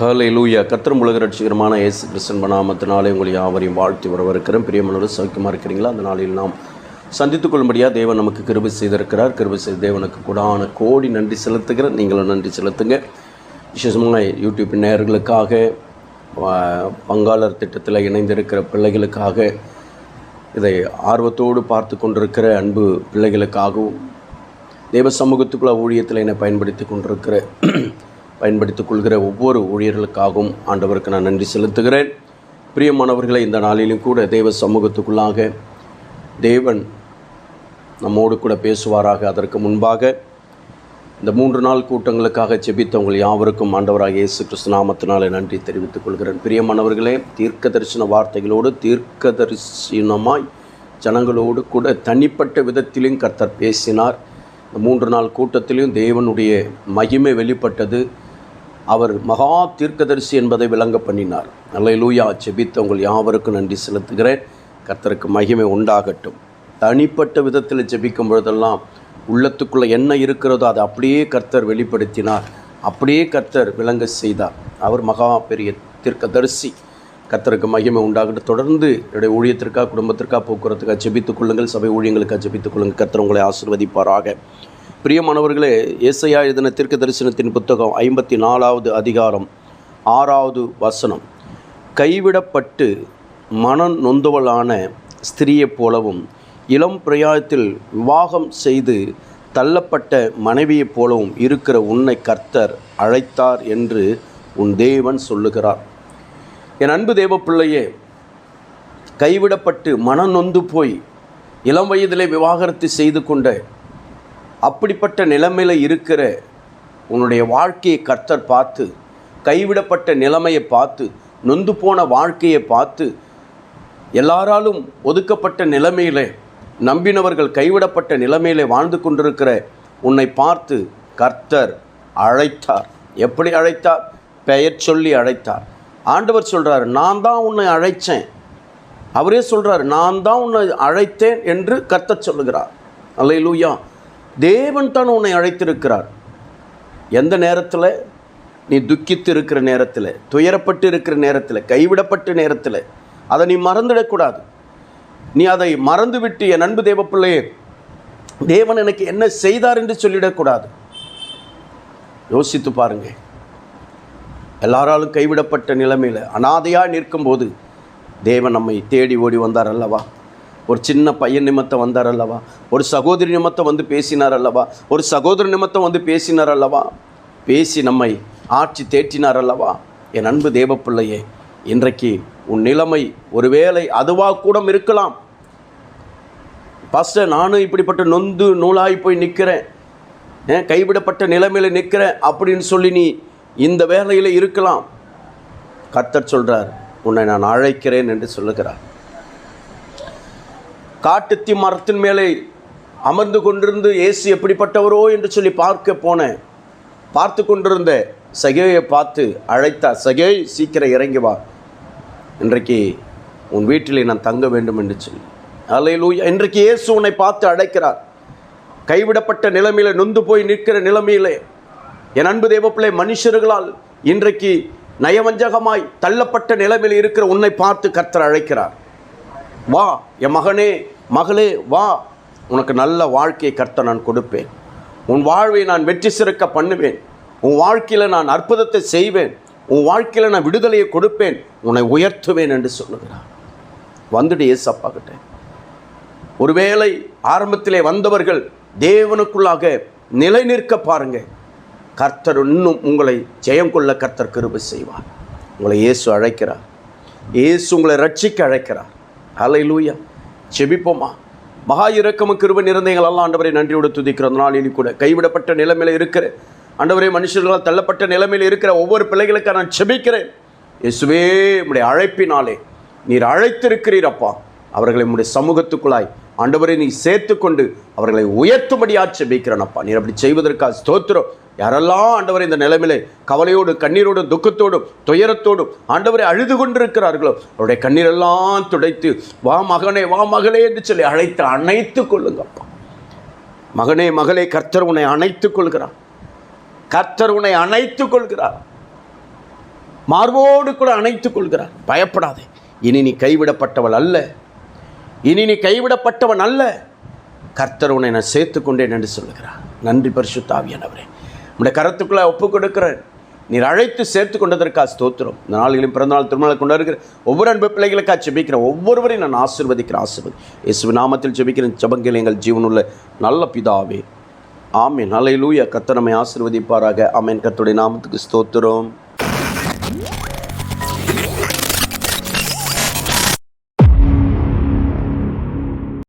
ஹலே லூயா கத்திரம் உலக ரட்சிகரமான இயேசு கிறிஸ்தன் நாமத்தினாலே உங்களை யாவரையும் வாழ்த்தி வரவிருக்கிறேன் பிரியமனோடு சௌக்கியமாக இருக்கிறீங்களா? அந்த நாளில் நாம் சந்தித்துக் கொள்ளும்படியாக தேவன் நமக்கு கிருபை செய்திருக்கிறார். கிருபை செய்த தேவனுக்கு கூடான கோடி நன்றி செலுத்துகிறேன் நீங்களும் நன்றி செலுத்துங்க. விசேஷமாக யூடியூப் நேயர்களுக்காக பங்காளர் திட்டத்தில் இணைந்திருக்கிற பிள்ளைகளுக்காக இதை ஆர்வத்தோடு பார்த்து கொண்டிருக்கிற அன்பு பிள்ளைகளுக்காகவும் தேவ சமூகத்துக்குள்ள ஊழியத்தில் என்னை பயன்படுத்தி கொண்டிருக்கிற பயன்படுத்திக் கொள்கிற ஒவ்வொரு ஊழியர்களுக்காகவும் ஆண்டவருக்கு நான் நன்றி செலுத்துகிறேன். பிரியமானவர்களை இந்த நாளிலும் கூட தெய்வ சமூகத்துக்குள்ளாக தேவன் நம்மோடு கூட பேசுவாராக அதற்கு முன்பாக. இந்த மூன்று நாள் கூட்டங்களுக்காக செபித்தவங்கள் யாவருக்கும் ஆண்டவராக இயேசு கிறிஸ்து நாமத்தினாலே நன்றி தெரிவித்துக் கொள்கிறேன். பிரியமானவர்களே தீர்க்க தரிசன வார்த்தைகளோடு தீர்க்க தரிசனமாய் ஜனங்களோடு கூட தனிப்பட்ட விதத்திலும் கர்த்தர் பேசினார். இந்த மூன்று நாள் கூட்டத்திலும் தேவனுடைய மகிமை வெளிப்பட்டது. அவர் மகா தீர்க்கதரிசி என்பதை விளங்க பண்ணினார். நல்ல லூயா செபித்தவங்கள் யாவருக்கும் நன்றி செலுத்துகிறேன். கர்த்தருக்கு மகிமை உண்டாகட்டும். தனிப்பட்ட விதத்தில் ஜெபிக்கும் பொழுதெல்லாம் உள்ளத்துக்குள்ளே என்ன இருக்கிறதோ அதை அப்படியே கர்த்தர் வெளிப்படுத்தினார். அப்படியே கர்த்தர் விளங்க செய்தார். அவர் மகா பெரிய தீர்க்கதரிசி. கர்த்தருக்கு மகிமை உண்டாகட்டும். தொடர்ந்து என்னுடைய ஊழியத்திற்காக குடும்பத்திற்காக போக்குவரத்துக்காக ஜெபித்துக் கொள்ளுங்கள். சபை ஊழியங்களுக்காக ஜெபித்துக் கொள்ளுங்கள். கத்தர் உங்களை ஆசிர்வதிப்பாராக. பிரியமானவர்களே ஏசையா எழுதின தீர்க்க தரிசனத்தின் புத்தகம் ஐம்பத்தி நாலாவது அதிகாரம் ஆறாவது வசனம். கைவிடப்பட்டு மனம் நொந்தவளான ஸ்திரியைப் போலவும் இளம் பிரயாயத்தில் விவாகம் செய்து தள்ளப்பட்ட மனைவியைப் போலவும் இருக்கிற உன்னை கர்த்தர் அழைத்தார் என்று உன் தேவன் சொல்லுகிறார். என் அன்பு தேவ பிள்ளையே கைவிடப்பட்டு மனம் நொந்து போய் இளம் வயதிலே விவாகரத்து செய்து கொண்ட அப்படிப்பட்ட நிலைமையில் இருக்கிற உன்னுடைய வாழ்க்கையை கர்த்தர் பார்த்து கைவிடப்பட்ட நிலைமையை பார்த்து நொந்து போன வாழ்க்கையை பார்த்து எல்லாராலும் ஒதுக்கப்பட்ட நிலைமையிலே நம்பினவர்கள் கைவிடப்பட்ட நிலைமையிலே வாழ்ந்து கொண்டிருக்கிற உன்னை பார்த்து கர்த்தர் அழைத்தார். எப்படி அழைத்தார்? பெயர் சொல்லி அழைத்தார். ஆண்டவர் சொல்கிறார் நான் தான் உன்னை அழைச்சேன். அவரே சொல்கிறார் நான் தான் உன்னை அழைத்தேன் என்று கர்த்தர் சொல்லுகிறார். அல்லையிலூயா தேவன் தான் உன்னை அழைத்திருக்கிறார். எந்த நேரத்தில்? நீ துக்கித்து இருக்கிற நேரத்தில் துயரப்பட்டு இருக்கிற நேரத்தில் கைவிடப்பட்ட நேரத்தில் அதை நீ மறந்துடக்கூடாது. நீ அதை மறந்துவிட்டு என் அன்பு தேவப்பிள்ளையே தேவன் எனக்கு என்ன செய்தார் என்று சொல்லிடக்கூடாது. யோசித்து பாருங்க. எல்லாராலும் கைவிடப்பட்ட நிலைமையில் அனாதையாக நிற்கும்போது தேவன் நம்மை தேடி ஓடி வந்தார் அல்லவா? ஒரு சின்ன பையன் நிமித்தம் வந்தார் அல்லவா ஒரு சகோதரி நிமித்தம் வந்து பேசினார் அல்லவா ஒரு சகோதர நிமித்தம் வந்து பேசினார் அல்லவா பேசி நம்மை ஆட்சி தேற்றினார் அல்லவா என் அன்பு தேவப்பிள்ளையே இன்றைக்கு உன் நிலைமை ஒருவேளை அதுவாக கூட இருக்கலாம். பாஸ்டர் நானும் இப்படிப்பட்ட நொந்து நூலாகி போய் நிற்கிறேன். ஏன் கைவிடப்பட்ட நிலைமையில் நிற்கிறேன் அப்படின்னு சொல்லி நீ இந்த வேலையில் இருக்கலாம். கர்த்தர் சொல்கிறார் உன்னை நான் அழைக்கிறேன் என்று சொல்லுகிறார். காட்டுத்தி மரத்தின் மேலே அமர்ந்து கொண்டிருந்து இயேசு எப்படிப்பட்டவரோ என்று சொல்லி பார்க்க போனேன் பார்த்து கொண்டிருந்த சகையை பார்த்து அழைத்தார் சகை சீக்கிரம் இறங்கி வா. இன்றைக்கு உன் வீட்டிலே நான் தங்க வேண்டும் என்று சொல்லி. அல்லேலூயா இன்றைக்கு இயேசு உன்னை பார்த்து அழைக்கிறார். கைவிடப்பட்ட நிலைமையில் நொந்து போய் நிற்கிற நிலைமையிலே என் அன்பு தேவப்பிள்ளை மனுஷர்களால் இன்றைக்கு நயவஞ்சகமாய் தள்ளப்பட்ட நிலைமையில் இருக்கிற உன்னை பார்த்து கர்த்தர் அழைக்கிறார். வா என் மகனே மகளே வா. உனக்கு நல்ல வாழ்க்கையை கர்த்தர் நான் கொடுப்பேன். உன் வாழ்வை நான் வெற்றி சிறக்க பண்ணுவேன். உன் வாழ்க்கையில் நான் அற்புதத்தை செய்வேன். உன் வாழ்க்கையில் நான் விடுதலையை கொடுப்பேன். உன்னை உயர்த்துவேன் என்று சொல்லுகிறார். வந்துடு ஏசப்பா கிட்ட. ஒருவேளை ஆரம்பத்திலே வந்தவர்கள் தேவனுக்குள்ளாக நிலை நிற்க பாருங்க. கர்த்தர் இன்னும் உங்களை ஜெயம் கொள்ள கர்த்தர் கிருபை செய்வார். உங்களை இயேசு அழைக்கிறார். இயேசு உங்களை ரட்சிக்க அழைக்கிறார். ஹலை லூயா செபிப்போமா மகா இரக்கமும் கிருபை நிறைந்தீங்கள் எல்லாம் ஆண்டவரை நன்றியோடு துதிக்கிற அந்த நாளில் கூட கைவிடப்பட்ட நிலைமையில் இருக்கிற ஆண்டவரே மனுஷர்களால் தள்ளப்பட்ட நிலைமையில் இருக்கிற ஒவ்வொரு பிள்ளைகளுக்காக நான் செபிக்கிறேன் இயேசுவே உடைய அழைப்பினாலே நீர் அழைத்திருக்கிறீரப்பா அவர்களை உடைய சமூகத்துக்குள்ளாய் ஆண்டவரை நீ சேர்த்து கொண்டு அவர்களை உயர்த்தும்படியா செபிக்கிறேன் அப்பா. நீர் அப்படி செய்வதற்காக ஸ்தோத்திரம். யாரெல்லாம் ஆண்டவரை இந்த நிலைமையிலே கவலையோடு கண்ணீரோடும் துக்கத்தோடும் துயரத்தோடும் ஆண்டவரை அழுது கொண்டிருக்கிறார்களோ அவருடைய கண்ணீரெல்லாம் துடைத்து வா மகனே வா மகளே என்று சொல்லி அழைத்து அணைத்து கொள்ளுங்கப்பா மகனே மகளே கர்த்தர் உன்னை அணைத்துக் கொள்கிறார். கர்த்தர் உன்னை அணைத்துக் கொள்கிறார். மார்போடு கூட அணைத்துக் கொள்கிறார். பயப்படாதே. இனி நீ கைவிடப்பட்டவள் அல்ல. இனி நீ கைவிடப்பட்டவன் அல்ல. கர்த்தர் உன்னை நான் சேர்த்து கொண்டேன் என்று சொல்லுகிறார். நன்றி பரிசுத்தாவியானவரே உடைய கரத்துக்குள்ளே ஒப்பு கொடுக்கிறேன் நீர் அழைத்து சேர்த்து கொண்டதற்காக ஸ்தோத்திரம். இந்த நாளிலும் பிறந்தநாள் திருமணம் கொண்டாடுகிற ஒவ்வொரு அன்பு பிள்ளைகளுக்காக ஜெபிக்கிறேன் ஒவ்வொருவரையும் நான் ஆசிர்வதிக்கிற ஆசிர்வதி. இயேசு நாமத்தில் ஜெபிக்கிறேன். ஜபங்கள் எங்கள் ஜீவனுள்ள நல்ல பிதாவே. ஆமேன். அலையிலூயா கர்த்தர் நம்மை ஆசிர்வதிப்பாராக. ஆமேன். கத்துடைய நாமத்துக்கு ஸ்தோத்திரம்.